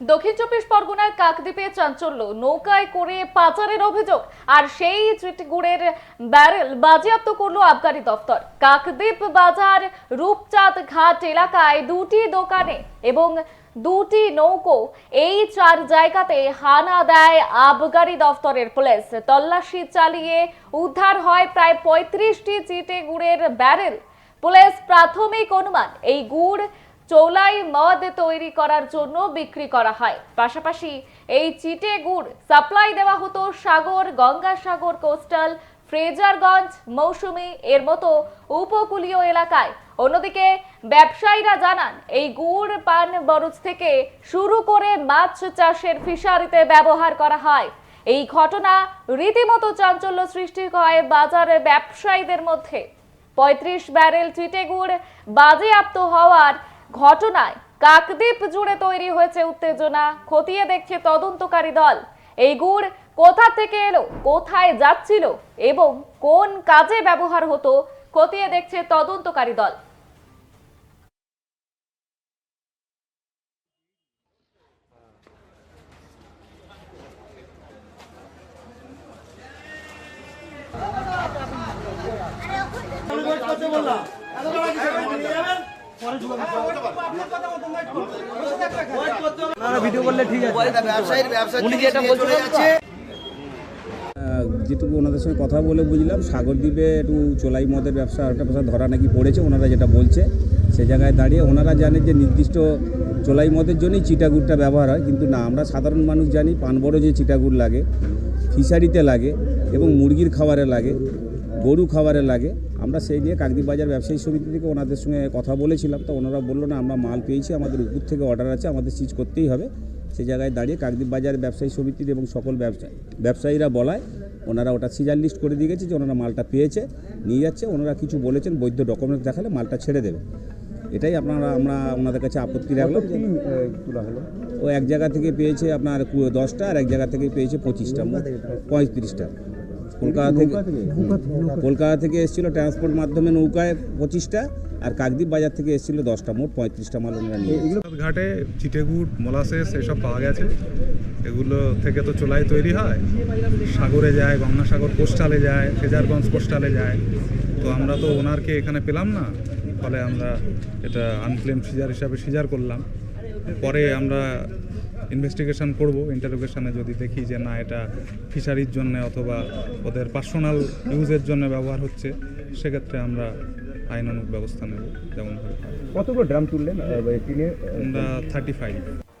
দক্ষিণ চব্বিশ পরগনার কাকদ্বীপে চাঞ্চল্য। নৌকায় করে পাচারের অভিযোগ আর সেই চিটগুড়ের ব্যারেল বাজেয়াপ্ত করল আবগারি দফতর। কাকদ্বীপ বাজার, রূপচাঁদ ঘাট এলাকায় দুটি দোকানে এবং দুটি নৌকো এই চার জায়গাতে হানা দেয় আবগারি দফতরের পুলিশ। তল্লাশি চালিয়ে উদ্ধার হয় প্রায় পঁয়ত্রিশটি চিটে গুড়ের ব্যারেল। পুলিশ প্রাথমিক অনুমান, এই গুড় চৌলাই মদ তৈরি করার জন্য বিক্রি করা হয়। পাশাপাশি এই চিটে গুড় সাপ্লাই দেওয়া হতো সাগর, গঙ্গাসাগর কোস্টাল, ফ্রেজারগঞ্জ, মৌসুমী এর মতো উপকূলীয় এলাকায়। অন্যদিকে ব্যবসায়ীরা জানান, এই গুড় পান বরজ থেকে শুরু করে মাছ চাষের ফিশারিতে ব্যবহার করা হয়। এই ঘটনা রীতিমতো চাঞ্চল্য সৃষ্টি হয় বাজারে ব্যবসায়ীদের মধ্যে। পঁয়ত্রিশ ব্যারেল চিটেগুড় বাজেয়াপ্ত হওয়ার ঘটনায় কাকদ্বীপ জুড়ে তৈরি হয়েছে উত্তেজনা। খতিয়ে দেখছে তদন্তকারী দল। এই গুড় কোথা থেকে এলো, কোথায় যাচ্ছিল এবং কোন কাজে ব্যবহার হতো, খতিয়ে দেখছে তদন্তকারী দল। ভিডিও যেটুকু ওনাদের সঙ্গে কথা বলে বুঝলাম সাগরদ্বীপে একটু চোলাই মদের ব্যবসা একটা ব্যবসা ধরা নাকি পড়েছে ওনারা যেটা বলছে সে জায়গায় দাঁড়িয়ে ওনারা জানে যে নির্দিষ্ট চোলাই মদের জন্যই চিটাগুড়টা ব্যবহার হয় কিন্তু না আমরা সাধারণ মানুষ জানি পান বড় যে চিটাগুড় লাগে ফিশারিতে লাগে এবং মুরগির খাবারে লাগে গরু খাবারে লাগে আমরা সেই নিয়ে কাকদ্বীপ বাজার ব্যবসায়ী সমিতি থেকে ওনাদের সঙ্গে কথা বলেছিলাম। তো ওনারা বলল না আমরা মাল পেয়েছি আমাদের উপর থেকে অর্ডার আছে আমাদের সিজ করতেই হবে। সেই জায়গায় দাঁড়িয়ে কাকদ্বীপ বাজার ব্যবসায়ী সমিতির এবং সকল ব্যবসায়ী ব্যবসায়ীরা বলায় ওনারা ওটা সিজার লিস্ট করে দিয়ে গেছে যে ওনারা মালটা পেয়েছে নিয়ে যাচ্ছে। ওনারা কিছু বলেছেন বৈধ ডকুমেন্টস দেখালে মালটা ছেড়ে দেবে। এটাই আপনারা আমরা ওনাদের কাছে আপত্তি রাখলাম যে তোলা হলো? ও এক জায়গা থেকে পেয়েছে আপনার দশটা আর এক জায়গা থেকে পেয়েছে পঁচিশটা পঁয়ত্রিশটা। কলকাতা থেকে কলকাতা থেকে এসেছিল ট্রান্সপোর্ট মাধ্যমে নৌকায় পঁচিশটা আর কাকদ্বীপ বাজার থেকে এসেছিল দশটা মোট পঁয়ত্রিশটা মাল ওনারা নিয়ে ঘাটে চিটেগুড় মোলাসেস এসব পাওয়া গেছে। এগুলো থেকে তো চোলাই তৈরি হয়। সাগরে যায় গঙ্গাসাগর কোস্টালে যায় ফেজারগঞ্জ কোস্টালে যায়। তো আমরা তো ওনারকে এখানে পেলাম না। ফলে আমরা এটা আনক্লেম সিজার হিসাবে সিজার করলাম। পরে আমরা ইনভেস্টিগেশন করব ইন্টারোগেশনে যদি দেখি যে না এটা ফিশারির জন্য অথবা ওদের পার্সোনাল ইউজের জন্য ব্যবহার হচ্ছে সেক্ষেত্রে আমরা আইনানুগ ব্যবস্থা নেব যেমন কতগুলো ড্রাম তুললেন আমরা থার্টি ফাইভ